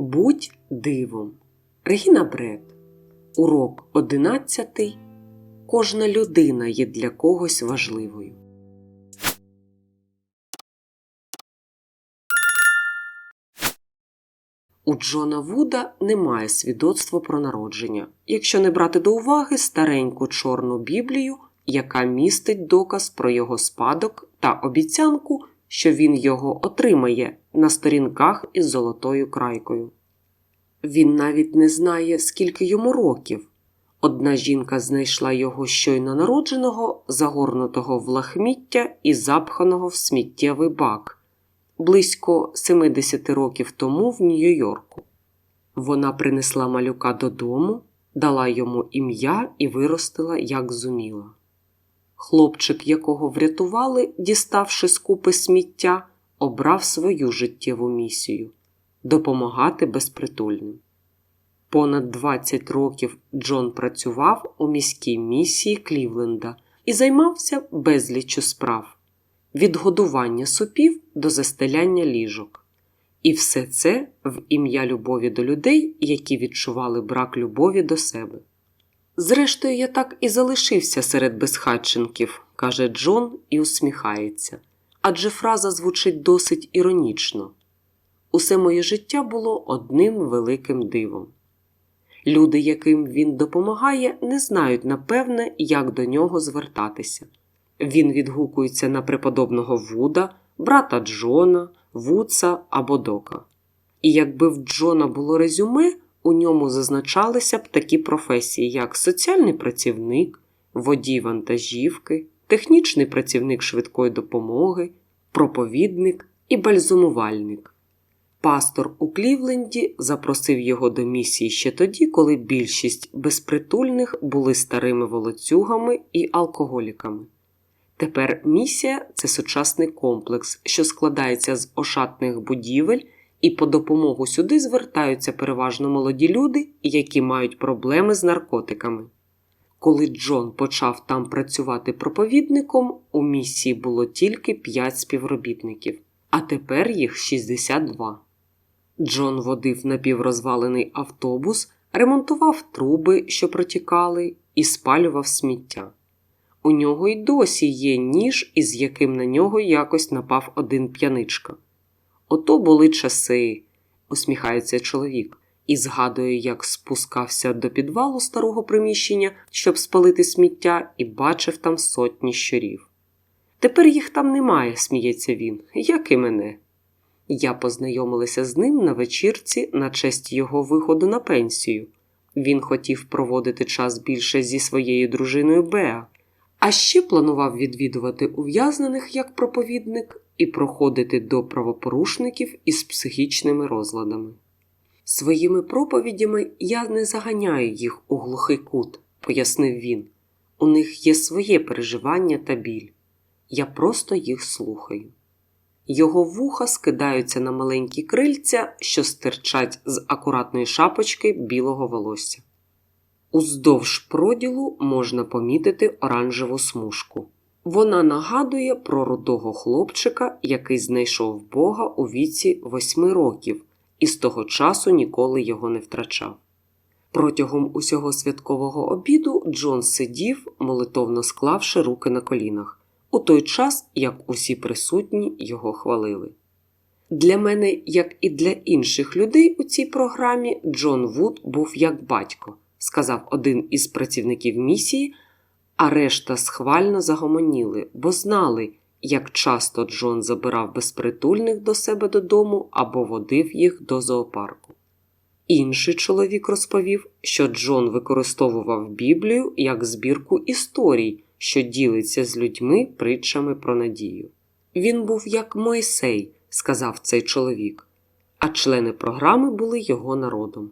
Будь дивом. Регіна Бред. Урок 11. Кожна людина є для когось важливою. У Джона Вуда немає свідоцтва про народження, якщо не брати до уваги стареньку чорну біблію, яка містить доказ про його спадок та обіцянку, що він його отримає на сторінках із золотою крайкою. Він навіть не знає, скільки йому років. Одна жінка знайшла його щойно народженого, загорнутого в лахміття і запханого в сміттєвий бак близько 70 років тому в Нью-Йорку. Вона принесла малюка додому, дала йому ім'я і виростила, як зуміла. Хлопчик, якого врятували, діставши з купи сміття, обрав свою життєву місію допомагати безпритульним. Понад 20 років Джон працював у міській місії Клівленда і займався безліччю справ від годування супів до застеляння ліжок. І все це в ім'я любові до людей, які відчували брак любові до себе. Зрештою, я так і залишився серед безхатченків, каже Джон і усміхається. Адже фраза звучить досить іронічно. Усе моє життя було одним великим дивом. Люди, яким він допомагає, не знають напевне, як до нього звертатися. Він відгукується на преподобного Вуда, брата Джона, Вудса або Дока. І якби в Джона було резюме, у ньому зазначалися б такі професії, як соціальний працівник, водій вантажівки, технічний працівник швидкої допомоги, проповідник і бальзумувальник. Пастор у Клівленді запросив його до місії ще тоді, коли більшість безпритульних були старими волоцюгами і алкоголіками. Тепер місія це сучасний комплекс, що складається з ошатних будівель, і по допомогу сюди звертаються переважно молоді люди, які мають проблеми з наркотиками. Коли Джон почав там працювати проповідником, у місії було тільки 5 співробітників, а тепер їх 62. Джон водив напіврозвалений автобус, ремонтував труби, що протікали, і спалював сміття. У нього й досі є ніж, із яким на нього якось напав один п'яничка. Ото були часи, усміхається чоловік, і згадує, як спускався до підвалу старого приміщення, щоб спалити сміття, і бачив там сотні щурів. Тепер їх там немає, сміється він, як і мене. Я познайомилася з ним на вечірці на честь його виходу на пенсію. Він хотів проводити час більше зі своєю дружиною Беа. А ще планував відвідувати ув'язнених як проповідник і проходити до правопорушників із психічними розладами. Своїми проповідями я не заганяю їх у глухий кут, пояснив він. У них є своє переживання та біль. Я просто їх слухаю. Його вуха скидаються на маленькі крильця, що стирчать з акуратної шапочки білого волосся. Уздовж проділу можна помітити оранжеву смужку. Вона нагадує про рудого хлопчика, який знайшов Бога у віці восьми років і з того часу ніколи його не втрачав. Протягом усього святкового обіду Джон сидів, молитовно склавши руки на колінах, у той час як усі присутні його хвалили. Для мене, як і для інших людей у цій програмі, Джон Вуд був як батько сказав один із працівників місії, а решта схвально загомоніли, бо знали, як часто Джон забирав безпритульних до себе додому або водив їх до зоопарку. Інший чоловік розповів, що Джон використовував Біблію як збірку історій, що ділиться з людьми притчами про надію. Він був як Мойсей, сказав цей чоловік, а члени програми були його народом.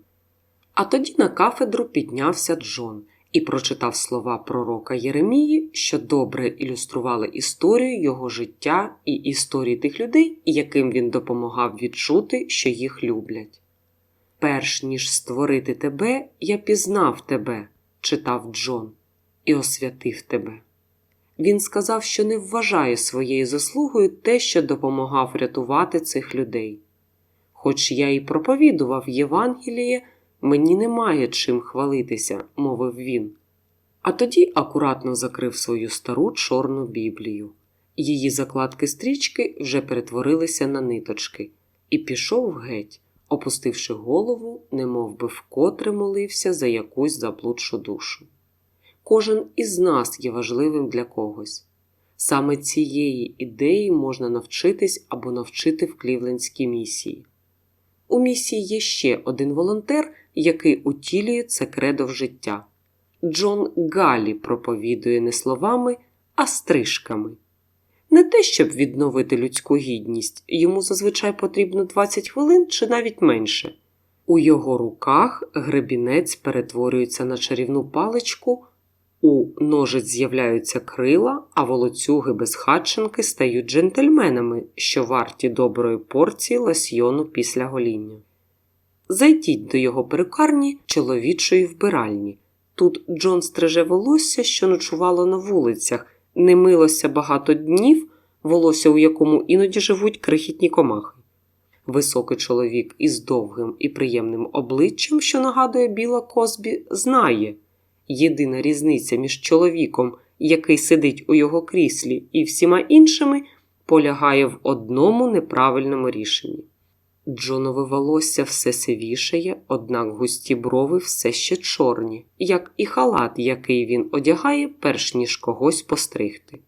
А тоді на кафедру піднявся Джон і прочитав слова пророка Єремії, що добре ілюстрували історію його життя і історії тих людей, яким він допомагав відчути, що їх люблять. Перш ніж створити тебе, я пізнав тебе, читав Джон, і освятив тебе. Він сказав, що не вважає своєю заслугою те, що допомагав рятувати цих людей. Хоч я і проповідував Євангеліє, мені немає чим хвалитися, мовив він. А тоді акуратно закрив свою стару чорну біблію. Її закладки стрічки вже перетворилися на ниточки, і пішов геть, опустивши голову, немов би вкотре молився за якусь заблудшу душу. Кожен із нас є важливим для когось. Саме цієї ідеї можна навчитись або навчити в клівлендській місії. У місії є ще один волонтер, який утілює це кредо в життя. Джон Галі проповідує не словами, а стрижками. Не те, щоб відновити людську гідність, йому зазвичай потрібно 20 хвилин чи навіть менше. У його руках гребінець перетворюється на чарівну паличку, у ножиць з'являються крила, а волоцюги безхатченки стають джентльменами, що варті доброї порції ласьйону після гоління. Зайдіть до його перукарні чоловічої вбиральні. Тут Джон стриже волосся, що ночувало на вулицях, не милося багато днів, волосся у якому іноді живуть крихітні комахи. Високий чоловік із довгим і приємним обличчям, що нагадує біла Козбі, знає єдина різниця між чоловіком, який сидить у його кріслі, і всіма іншими, полягає в одному неправильному рішенні. Джонове волосся все сивішає, однак густі брови все ще чорні, як і халат, який він одягає, перш ніж когось постригти.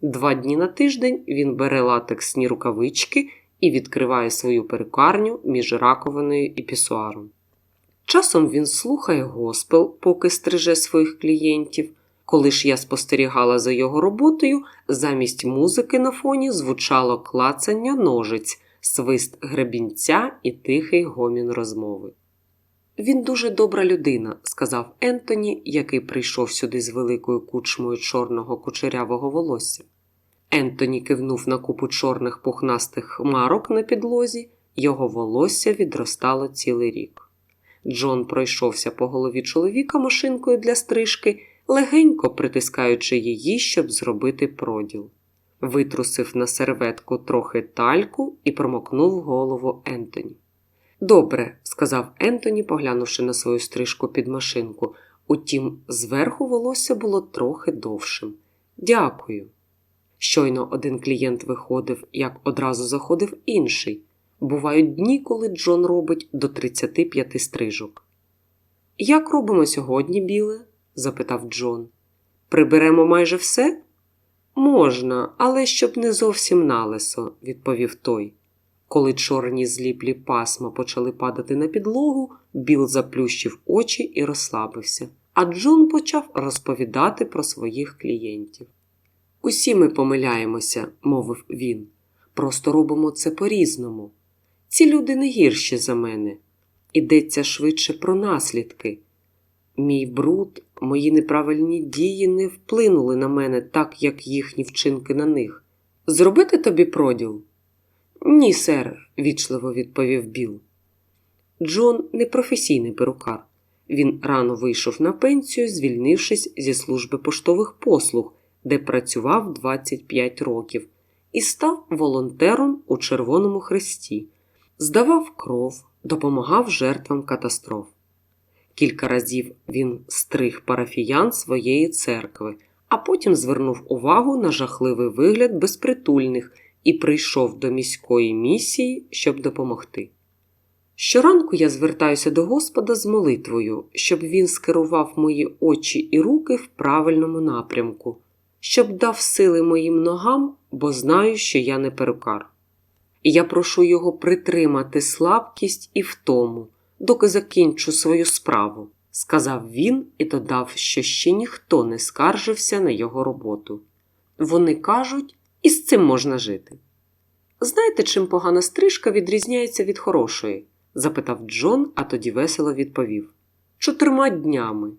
Два дні на тиждень він бере латексні рукавички і відкриває свою перукарню між раковиною і пісуаром. Часом він слухає госпел, поки стриже своїх клієнтів. Коли ж я спостерігала за його роботою, замість музики на фоні звучало клацання ножиць, свист гребінця і тихий гомін розмови. Він дуже добра людина, сказав Ентоні, який прийшов сюди з великою кучмою чорного кучерявого волосся. Ентоні кивнув на купу чорних пухнастих хмарок на підлозі, його волосся відростало цілий рік. Джон пройшовся по голові чоловіка машинкою для стрижки, легенько притискаючи її, щоб зробити проділ. Витрусив на серветку трохи тальку і промокнув голову Ентоні. Добре, сказав Ентоні, поглянувши на свою стрижку під машинку. Утім, зверху волосся було трохи довшим. Дякую. Щойно один клієнт виходив, як одразу заходив інший. Бувають дні, коли Джон робить до 35 стрижок. Як робимо сьогодні, біле? запитав Джон. Приберемо майже все? Можна, але щоб не зовсім налесо, відповів той. Коли чорні зліплі пасма почали падати на підлогу, Біл заплющив очі і розслабився, а Джон почав розповідати про своїх клієнтів. Усі ми помиляємося, мовив він. Просто робимо це по-різному. Ці люди не гірші за мене. Ідеться швидше про наслідки. Мій бруд, мої неправильні дії не вплинули на мене так, як їхні вчинки на них. Зробити тобі проділ? Ні, сер, вічливо відповів Біл. Джон не професійний перукар. Він рано вийшов на пенсію, звільнившись зі служби поштових послуг, де працював 25 років, і став волонтером у Червоному Хресті, здавав кров, допомагав жертвам катастроф. Кілька разів він стриг парафіян своєї церкви, а потім звернув увагу на жахливий вигляд безпритульних і прийшов до міської місії, щоб допомогти. Щоранку я звертаюся до Господа з молитвою, щоб він скерував мої очі і руки в правильному напрямку, щоб дав сили моїм ногам, бо знаю, що я не перукар. І я прошу його притримати слабкість і втому, доки закінчу свою справу, сказав він і додав, що ще ніхто не скаржився на його роботу. Вони кажуть, і з цим можна жити. Знаєте, чим погана стрижка відрізняється від хорошої? запитав Джон, а тоді весело відповів чотирма днями.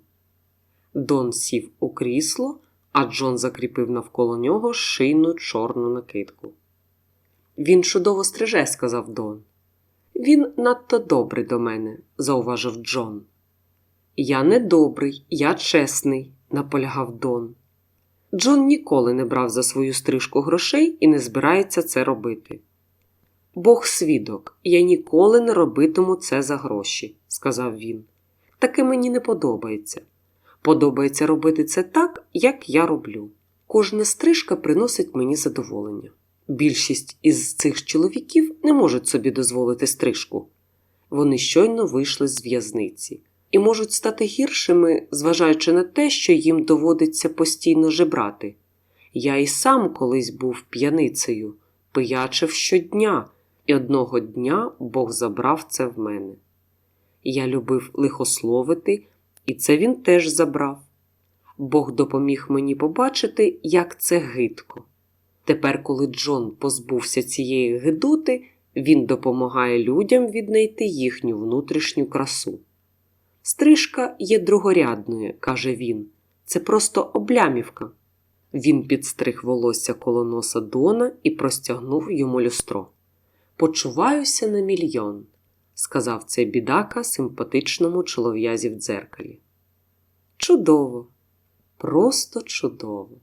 Дон сів у крісло, а Джон закріпив навколо нього шийну чорну накидку. Він чудово стриже, сказав Дон. Він надто добрий до мене, зауважив Джон. Я не добрий, я чесний, наполягав Дон. Джон ніколи не брав за свою стрижку грошей і не збирається це робити. Бог свідок, я ніколи не робитиму це за гроші, сказав він. Таке мені не подобається. Подобається робити це так, як я роблю. Кожна стрижка приносить мені задоволення. Більшість із цих чоловіків не можуть собі дозволити стрижку. Вони щойно вийшли з в'язниці і можуть стати гіршими, зважаючи на те, що їм доводиться постійно жебрати. Я і сам колись був п'яницею, пиячив щодня, і одного дня Бог забрав це в мене. Я любив лихословити, і це він теж забрав. Бог допоміг мені побачити, як це гидко. Тепер, коли Джон позбувся цієї гидоти, він допомагає людям віднайти їхню внутрішню красу. Стрижка є другорядною, каже він, це просто облямівка. Він підстриг волосся коло носа Дона і простягнув йому люстро. Почуваюся на мільйон, сказав цей бідака симпатичному чолов'язі в дзеркалі. Чудово, просто чудово.